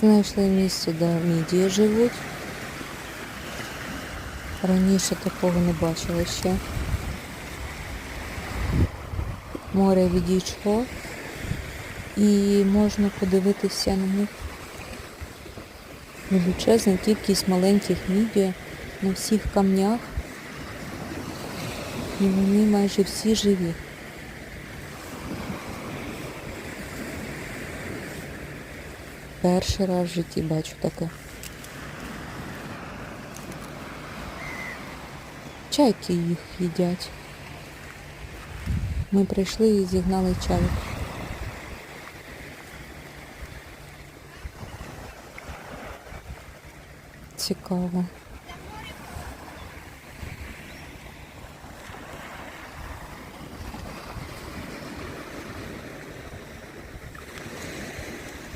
Знайшли місце, де мідії живуть. Раніше такого не бачила ще. Море відійшло і можна подивитися на них. Величезна кількість маленьких мідій на всіх камнях. І вони майже всі живі. Перший раз в житті бачу таке. Чайки їх їдять. Ми прийшли і зігнали чайок. Цікаво.